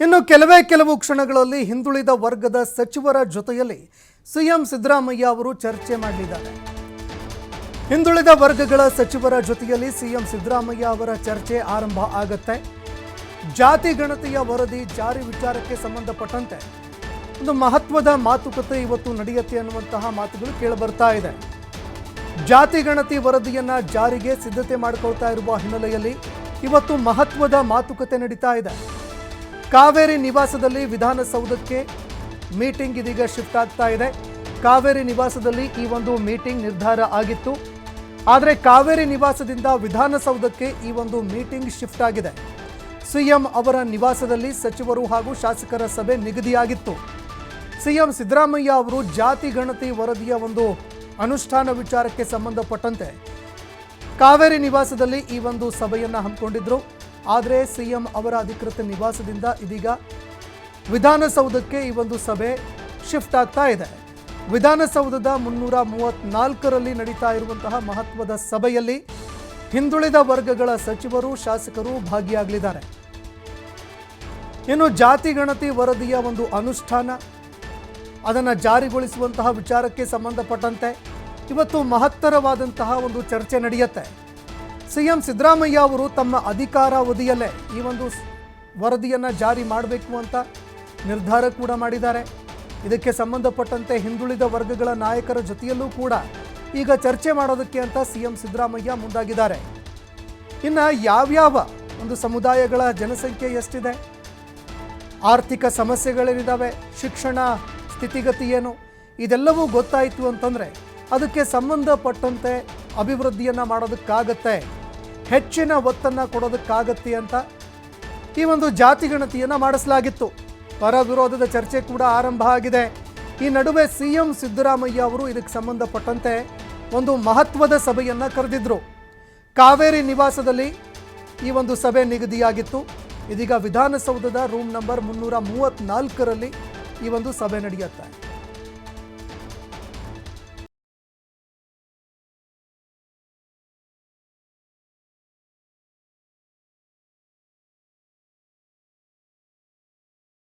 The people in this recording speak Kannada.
ಇನ್ನು ಕೆಲವೇ ಕೆಲವು ಕ್ಷಣಗಳಲ್ಲಿ ಹಿಂದುಳಿದ ವರ್ಗದ ಸಚಿವರ ಜೊತೆಯಲ್ಲಿ ಸಿಎಂ ಸಿದ್ದರಾಮಯ್ಯ ಅವರು ಚರ್ಚೆ ಮಾಡಲಿದ್ದಾರೆ ಹಿಂದುಳಿದ ವರ್ಗಗಳ ಸಚಿವರ ಜೊತೆಯಲ್ಲಿ ಸಿಎಂ ಸಿದ್ದರಾಮಯ್ಯ ಅವರ ಚರ್ಚೆ ಆರಂಭ ಆಗತ್ತೆ. ಜಾತಿ ಗಣತಿಯ ವರದಿ ಜಾರಿ ವಿಚಾರಕ್ಕೆ ಸಂಬಂಧಪಟ್ಟಂತೆ ಒಂದು ಮಹತ್ವದ ಮಾತುಕತೆ ಇವತ್ತು ನಡೆಯುತ್ತೆ ಅನ್ನುವಂತಹ ಮಾತುಗಳು ಕೇಳಿಬರ್ತಾ ಇದೆ. ಜಾತಿ ಗಣತಿ ವರದಿಯನ್ನ ಜಾರಿಗೆ ಸಿದ್ಧತೆ ಮಾಡಿಕೊಳ್ತಾ ಇರುವ ಹಿನ್ನೆಲೆಯಲ್ಲಿ ಇವತ್ತು ಮಹತ್ವದ ಮಾತುಕತೆ ನಡೀತಾ ಇದೆ. ಕಾವೇರಿ ನಿವಾಸದಲ್ಲಿ ವಿಧಾನಸೌಧಕ್ಕೆ ಮೀಟಿಂಗ್ ಇದೀಗ ಶಿಫ್ಟ್ ಆಗ್ತಾ ಇದೆ. ಕಾವೇರಿ ನಿವಾಸದಲ್ಲಿ ಈ ಒಂದು ಮೀಟಿಂಗ್ ನಿರ್ಧಾರ ಆಗಿತ್ತು. ಆದರೆ ಕಾವೇರಿ ನಿವಾಸದಿಂದ ವಿಧಾನಸೌಧಕ್ಕೆ ಈ ಒಂದು ಮೀಟಿಂಗ್ ಶಿಫ್ಟ್ ಆಗಿದೆ. ಸಿಎಂ ಅವರ ನಿವಾಸದಲ್ಲಿ ಸಚಿವರು ಹಾಗೂ ಶಾಸಕರ ಸಭೆ ನಿಗದಿಯಾಗಿತ್ತು. ಸಿಎಂ ಸಿದ್ದರಾಮಯ್ಯ ಅವರು ಜಾತಿ ಗಣತಿ ವರದಿಯ ಒಂದು ಅನುಷ್ಠಾನ ವಿಚಾರಕ್ಕೆ ಸಂಬಂಧಪಟ್ಟಂತೆ ಕಾವೇರಿ ನಿವಾಸದಲ್ಲಿ ಈ ಒಂದು ಸಭೆಯನ್ನು ಹಮ್ಮಿಕೊಂಡಿದ್ರು. ಆದರೆ ಸಿಎಂ ಅವರ ಅಧಿಕೃತ ನಿವಾಸದಿಂದ ಇದೀಗ ವಿಧಾನಸೌಧಕ್ಕೆ ಈ ಒಂದು ಸಭೆ ಶಿಫ್ಟ್ ಆಗ್ತಾ ಇದೆ. ವಿಧಾನಸೌಧದ ಮುನ್ನೂರ ಮೂವತ್ನಾಲ್ಕರಲ್ಲಿ ನಡೀತಾ ಇರುವಂತಹ ಮಹತ್ವದ ಸಭೆಯಲ್ಲಿ ಹಿಂದುಳಿದ ವರ್ಗಗಳ ಸಚಿವರು, ಶಾಸಕರು ಭಾಗಿಯಾಗಲಿದ್ದಾರೆ. ಇನ್ನು ಜಾತಿ ಗಣತಿ ವರದಿಯ ಒಂದು ಅನುಷ್ಠಾನ, ಅದನ್ನು ಜಾರಿಗೊಳಿಸುವಂತಹ ವಿಚಾರಕ್ಕೆ ಸಂಬಂಧಪಟ್ಟಂತೆ ಇವತ್ತು ಮಹತ್ತರವಾದಂತಹ ಒಂದು ಚರ್ಚೆ ನಡೆಯುತ್ತೆ. ಸಿಎಂ ಸಿದ್ದರಾಮಯ್ಯ ಅವರು ತಮ್ಮ ಅಧಿಕಾರಾವಧಿಯಲ್ಲೇ ಈ ಒಂದು ವರದಿಯನ್ನು ಜಾರಿ ಮಾಡಬೇಕು ಅಂತ ನಿರ್ಧಾರ ಕೂಡ ಮಾಡಿದ್ದಾರೆ. ಇದಕ್ಕೆ ಸಂಬಂಧಪಟ್ಟಂತೆ ಹಿಂದುಳಿದ ವರ್ಗಗಳ ನಾಯಕರ ಜೊತೆಯಲ್ಲೂ ಕೂಡ ಈಗ ಚರ್ಚೆ ಮಾಡೋದಕ್ಕೆ ಅಂತ ಸಿಎಂ ಸಿದ್ದರಾಮಯ್ಯ ಮುಂದಾಗಿದ್ದಾರೆ. ಇನ್ನು ಯಾವ್ಯಾವ ಒಂದು ಸಮುದಾಯಗಳ ಜನಸಂಖ್ಯೆ ಎಷ್ಟಿದೆ? ಆರ್ಥಿಕ ಸಮಸ್ಯೆಗಳೇನಿದ್ದಾವೆ ಶಿಕ್ಷಣ ಸ್ಥಿತಿಗತಿ ಏನು? ಇದೆಲ್ಲವೂ ಗೊತ್ತಾಯಿತು ಅಂತಂದರೆ ಅದಕ್ಕೆ ಸಂಬಂಧಪಟ್ಟಂತೆ ಅಭಿವೃದ್ಧಿಯನ್ನು ಮಾಡೋದಕ್ಕಾಗತ್ತೆ. ಹೆಚ್ಚಿನ ಒತ್ತನ್ನು ಕೊಡೋದಕ್ಕಾಗತ್ತೆ ಅಂತ ಈ ಒಂದು ಜಾತಿಗಣತಿಯನ್ನು ಮಾಡಿಸಲಾಗಿತ್ತು. ಪರ ವಿರೋಧದ ಚರ್ಚೆ ಕೂಡ ಆರಂಭ ಆಗಿದೆ. ಈ ನಡುವೆ ಸಿ ಎಂ ಸಿದ್ದರಾಮಯ್ಯ ಅವರು ಇದಕ್ಕೆ ಸಂಬಂಧಪಟ್ಟಂತೆ ಒಂದು ಮಹತ್ವದ ಸಭೆಯನ್ನು ಕರೆದಿದ್ರು. ಕಾವೇರಿ ನಿವಾಸದಲ್ಲಿ ಈ ಒಂದು ಸಭೆ ನಿಗದಿಯಾಗಿತ್ತು. ಇದೀಗ ವಿಧಾನಸೌಧದ ರೂಮ್ ನಂಬರ್ ಮುನ್ನೂರ ಮೂವತ್ತ್ನಾಲ್ಕರಲ್ಲಿ ಈ ಒಂದು ಸಭೆ ನಡೆಯುತ್ತೆ.